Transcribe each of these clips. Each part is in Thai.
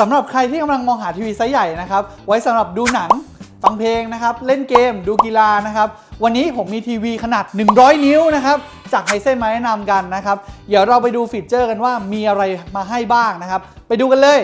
สำหรับใครที่กำลังมองหาทีวีไซส์ใหญ่นะครับ ไว้สำหรับดูหนัง ฟังเพลงนะครับ เล่นเกม ดูกีฬานะครับ วันนี้ผมมีทีวีขนาด 100 นิ้วนะครับ จากไฮเซนมาแนะนำกันนะครับ เดี๋ยวเราไปดูฟีเจอร์กันว่ามีอะไรมาให้บ้างนะครับ ไปดูกันเลย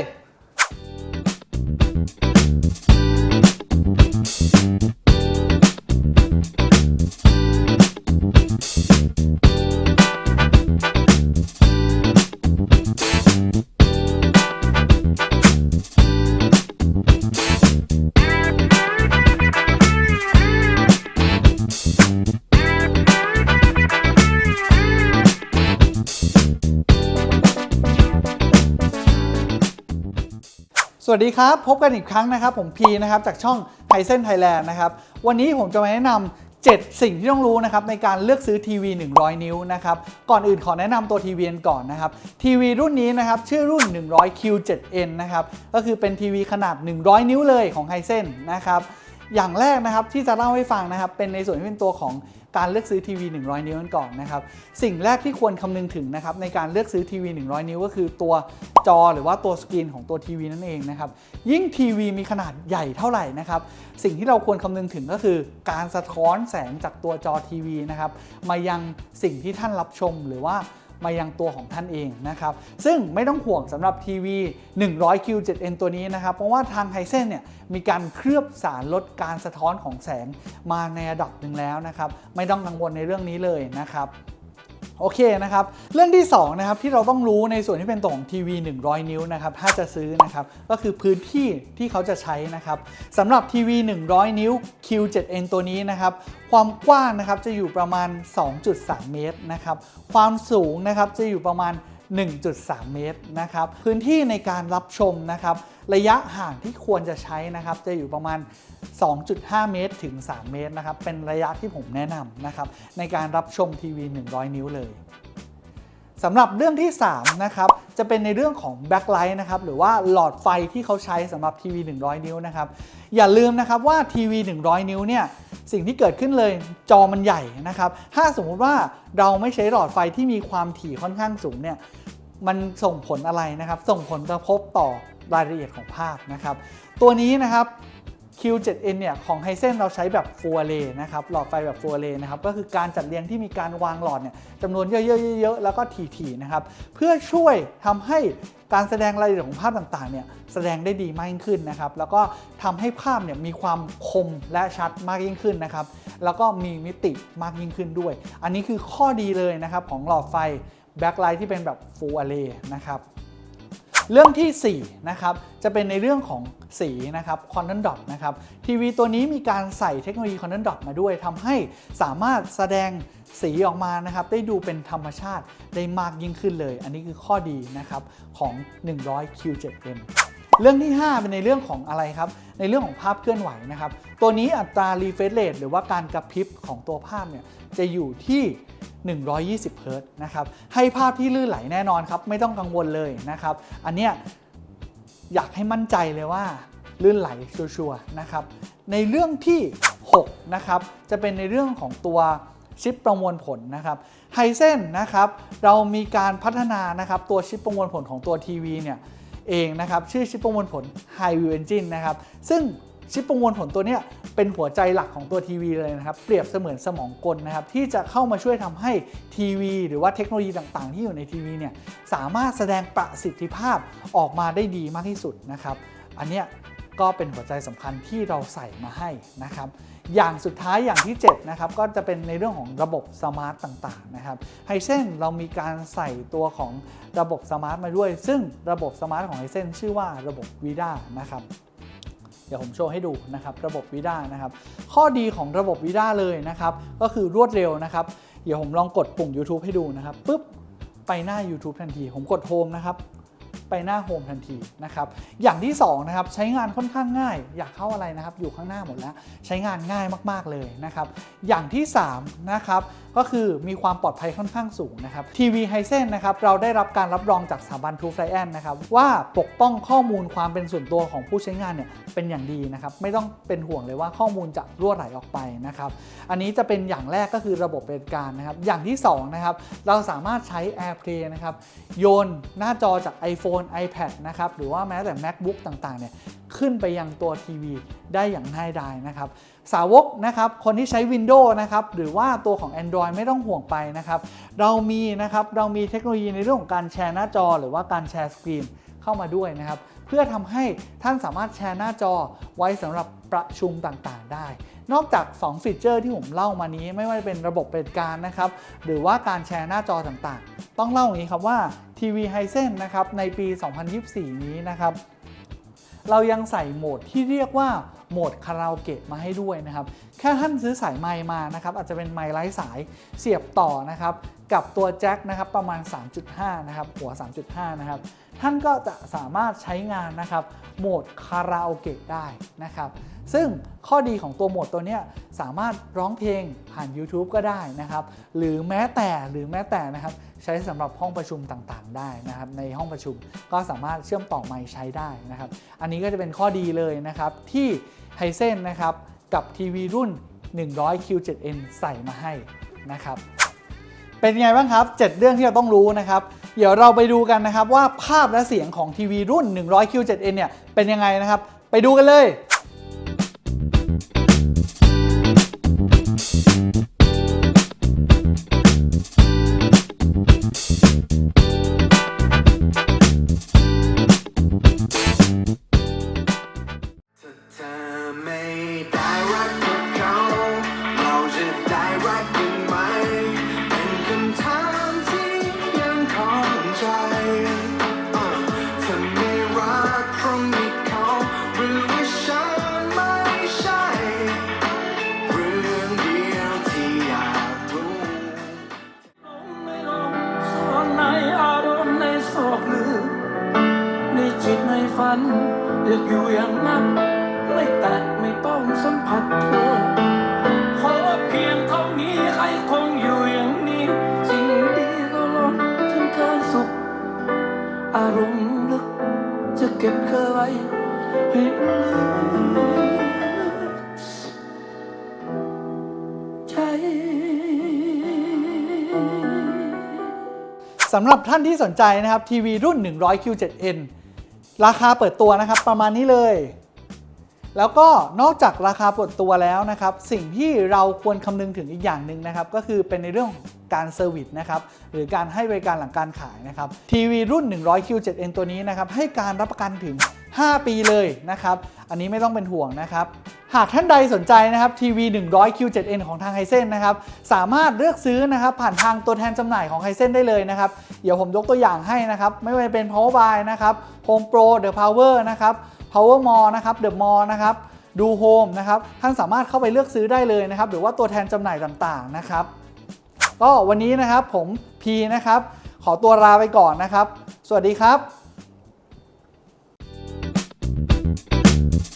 สวัสดีครับ พบกันอีกครั้งนะครับ ผมพีนะครับจากช่องไทเซนไทยแลนด์นะครับ วันนี้ผมจะมาแนะนำ7สิ่งที่ต้องรู้นะครับในการเลือกซื้อทีวี 100 นิ้วนะครับก่อนอื่นขอแนะนำตัวทีวีกันก่อนนะครับทีวีรุ่นนี้นะครับชื่อรุ่น 100Q7N นะครับก็คือเป็นทีวีขนาด 100 นิ้วเลยของไฮเซนนะครับอย่างแรกนะครับที่จะเล่าให้ฟังนะครับเป็นในส่วนที่เป็นตัวของ การเลือกซื้อทีวี 100 นิ้วกันก่อนนะครับ สิ่งแรกที่ควรคำนึงถึงนะครับในการเลือกซื้อทีวี 100 นิ้วก็คือตัวจอหรือว่าตัวสกรีนของตัวทีวีนั่นเองนะครับ ยิ่งทีวีมีขนาดใหญ่เท่าไหร่นะครับ สิ่งที่เราควรคำนึงถึงก็คือการสะท้อนแสงจากตัวจอทีวีนะครับมายังสิ่งที่ท่านรับชมหรือว่า มายังตัวของท่านเองนะครับ ซึ่งไม่ต้องห่วงสำหรับทีวี 100Q7N ตัวนี้นะครับ เพราะว่าทางไฮเซนเนี่ยมีการเคลือบสารลดการสะท้อนของแสงมาในระดับหนึ่งแล้วนะครับ ไม่ต้องกังวลในเรื่องนี้เลยนะครับ โอเคนะครับ เรื่องที่2นะครับที่เราต้องรู้ในส่วนที่เป็นตัวของทีวี 100 นิ้วนะครับถ้าจะซื้อนะครับก็คือพื้นที่ที่เขาจะใช้นะครับสำหรับทีวี 100 นิ้ว Q7N ตัวนี้นะครับความกว้างนะครับจะอยู่ประมาณ 2.3 เมตรนะครับความสูงนะครับจะอยู่ประมาณ 1.3 เมตรนะครับพื้นที่ในการรับชมนะครับ ระยะห่างที่ควรจะใช้นะครับ จะอยู่ประมาณ 2.5 เมตรถึง 3 เมตรนะครับ เป็นระยะที่ผมแนะนำนะครับ ในการรับชมทีวี 100 นิ้วเลยสำหรับเรื่องที่ 3 นะครับ จะเป็นในเรื่องของแบ็คไลท์นะครับ หรือว่าหลอดไฟที่เขาใช้สำหรับทีวี 100 นิ้วนะครับ อย่าลืมนะครับว่าทีวี 100 นิ้วเนี่ยสิ่งที่เกิดขึ้นเลยจอมันใหญ่นะครับ ถ้าสมมุติว่าเราไม่ใช้หลอดไฟที่มีความถี่ค่อนข้างสูงเนี่ยมันส่งผลอะไรนะครับ ส่งผลกระทบต่อ รายละเอียดของภาพนะครับ ตัวนี้นะครับ Q7N เนี่ยของไฮเซนเราใช้แบบ Full Array นะครับหลอดไฟแบบ Full Array นะครับก็คือการจัดเรียงที่มีการวางหลอดเนี่ยจำนวนเยอะๆๆๆแล้วก็ถี่ๆนะครับเพื่อช่วยทำให้การแสดงรายละเอียดของภาพต่างๆเนี่ยแสดงได้ดีมากยิ่งขึ้นนะครับแล้วก็ทำให้ภาพเนี่ยมีความคมและชัดมากยิ่งขึ้นนะครับแล้วก็มีมิติมากยิ่งขึ้นด้วย อันนี้คือข้อดีเลยนะครับของหลอดไฟแบ็คไลท์ที่เป็นแบบ Full Array นะครับ เรื่องที่4นะครับจะเป็นในเรื่องของสีนะครับคอนเทนต์ดอทนะครับทีวีตัวนี้มีการใส่เทคโนโลยีคอนเทนต์ดอทมาด้วยทำให้สามารถแสดงสีออกมานะครับได้ดูเป็นธรรมชาติได้มากยิ่งขึ้นเลย อันนี้คือข้อดีนะครับของ 100 Q7M เรื่องที่ 5 เป็นในเรื่องของอะไรครับ ในเรื่องของภาพเคลื่อนไหวนะครับ ตัวนี้อัตรา refresh rate หรือว่าการกระพริบของตัวภาพเนี่ยจะอยู่ที่ 120 เฮิรต์นะครับ ให้ภาพที่ลื่นไหลแน่นอนครับ ไม่ต้องกังวลเลยนะครับ อันเนี้ยอยากให้มั่นใจเลยว่าลื่นไหลชัวร์ๆนะครับ ในเรื่องที่ 6 นะครับ จะเป็นในเรื่องของตัวชิปประมวลผลนะครับไฮเซนนะครับ เรามีการพัฒนานะครับตัวชิปประมวลผลของตัวทีวีเนี่ย เองนะครับ ชื่อชิปประมวลผล High View Engine นะครับ ซึ่งชิปประมวลผลตัวนี้เป็นหัวใจหลักของตัวทีวีเลยนะครับ เปรียบเสมือนสมองกลนะครับ ที่จะเข้ามาช่วยทำให้ทีวี หรือว่าเทคโนโลยีต่างๆ ที่อยู่ในทีวีเนี่ยสามารถแสดงประสิทธิภาพออกมาได้ดีมากที่สุดนะครับ อันเนี้ยก็เป็นหัวใจสำคัญที่เราใส่มาให้นะครับ อย่างสุดท้ายอย่างที่ 7 นะครับ ก็จะเป็นในเรื่องของระบบสมาร์ตต่างๆนะครับไฮเซนเรามีการใส่ตัวของระบบสมาร์ทมาด้วย ซึ่งระบบสมาร์ทของไฮเซนชื่อว่าระบบวีด้านะครับเดี๋ยวผมโชว์ให้ดูนะครับระบบวิด้านะครับ ข้อดีของระบบวิด้าเลยนะครับ ก็คือรวดเร็วนะครับ เดี๋ยวผมลองกดปุ่ม YouTube ให้ดูนะครับปุ๊บไปหน้า YouTube ทันที ผมกดโฮมนะครับ ไปหน้าโฮมทันทีนะครับอย่างที่2นะครับใช้งานค่อนข้างง่าย อยากเข้าอะไรนะครับอยู่ข้างหน้าหมดแล้ว ใช้งานง่ายมากๆเลยนะครับอย่างที่3นะครับก็คือมีความปลอดภัยค่อนข้างสูงนะครับทีวีไฮเซนนะครับเราได้รับการรับรองจากสถาบันทูฟไลแอนนะครับว่าปกป้องข้อมูลความเป็นส่วนตัวของผู้ใช้งานเนี่ยเป็นอย่างดีนะครับไม่ต้องเป็นห่วงเลยว่าข้อมูลจะรั่วไหลออกไปนะครับอันนี้จะเป็นอย่างแรกก็คือระบบปฏิบัติการนะครับอย่างที่2นะครับเราสามารถใช้ AirPlay นะครับโยนหน้าจอจาก iPhone iPhone iPad นะครับ หรือว่าแม้แต่ MacBook ต่างๆ เนี่ย ขึ้นไปยังตัวทีวีได้อย่างง่ายดายนะครับ สาวกนะครับ คนที่ใช้ Windows นะครับ หรือว่าตัวของ Android ไม่ต้องห่วงไปนะครับ เรามีนะครับ เรามีเทคโนโลยีในเรื่องของการแชร์หน้าจอ หรือว่าการแชร์สกรีนเข้ามาด้วยนะครับ เพื่อทำให้ท่านสามารถแชร์หน้าจอไว้สำหรับ ประชุมต่างๆ ได้ นอกจาก 2 ฟีเจอร์ที่ผมเล่ามานี้ไม่ว่าจะเป็นระบบเป็นการนะครับ หรือว่าการแชร์หน้าจอต่างๆ ต้องเล่าอย่างนี้ครับว่าทีวีไฮเซนนะครับในปี 2024 นี้นะครับเรายังใส่โหมดที่เรียกว่าโหมดคาราโอเกะมาให้ด้วยนะครับ แค่ท่านซื้อสายไมค์มานะครับ อาจจะเป็นไมค์ไร้สายเสียบต่อนะครับ กับตัวแจ็คนะครับประมาณ 3.5 นะครับ หัว 3.5 นะครับ ท่านก็จะสามารถใช้งานนะครับโหมดคาราโอเกะได้นะครับ ซึ่งข้อดีของตัวโหมดตัวนี้สามารถร้องเพลงผ่าน YouTube ก็ได้นะครับ หรือแม้แต่หรือแม้แต่นะครับใช้สำหรับห้องประชุมต่างๆ ได้นะครับ ในห้องประชุมก็สามารถเชื่อมต่อไมค์ใช้ได้นะครับ อันนี้ก็จะเป็นข้อดีเลยนะครับที่ไฮเซนนะครับกับทีวีรุ่น 100 Q7N ใส่มาให้นะครับ เป็นไงบ้างครับ 7 เรื่องที่เราต้องรู้นะครับ เดี๋ยวเราไปดูกันนะครับว่าภาพและเสียงของทีวีรุ่น 100 Q7N เนี่ยเป็นยังไงนะครับ ไปดูกันเลย สำหรับท่านที่สนใจนะครับทีวีรุ่น 100 Q7N ราคาเปิดตัวนะครับประมาณนี้เลย แล้วก็นอกจากราคาเปิดตัวแล้วนะครับ สิ่งที่เราควรคำนึงถึงอีกอย่างหนึ่งนะครับ ก็คือเป็นในเรื่องของการเซอร์วิสนะครับหรือการให้บริการหลังการขายนะครับทีวีรุ่น 100 Q7N ตัวนี้นะครับให้การรับประกันถึง 5 ปีเลยนะครับ อันนี้ไม่ต้องเป็นห่วงนะครับ หากท่านใดสนใจนะครับทีวี 100 Q7N ของทางไฮเซนนะครับ สามารถเลือกซื้อนะครับ ผ่านทางตัวแทนจำหน่ายของไฮเซนได้เลยนะครับ เดี๋ยวผมยกตัวอย่างให้นะครับ ไม่ว่าจะเป็น Power Buy นะครับ Home Pro The Power นะครับ Power Mall นะครับ The Mall นะครับดูโฮมนะครับ ท่านสามารถเข้าไปเลือกซื้อได้เลยนะครับ หรือว่าตัวแทนจำหน่ายต่างๆนะครับ ก็วันนี้นะครับผมพีนะครับ ขอตัวลาไปก่อนนะครับ สวัสดีครับ Bye.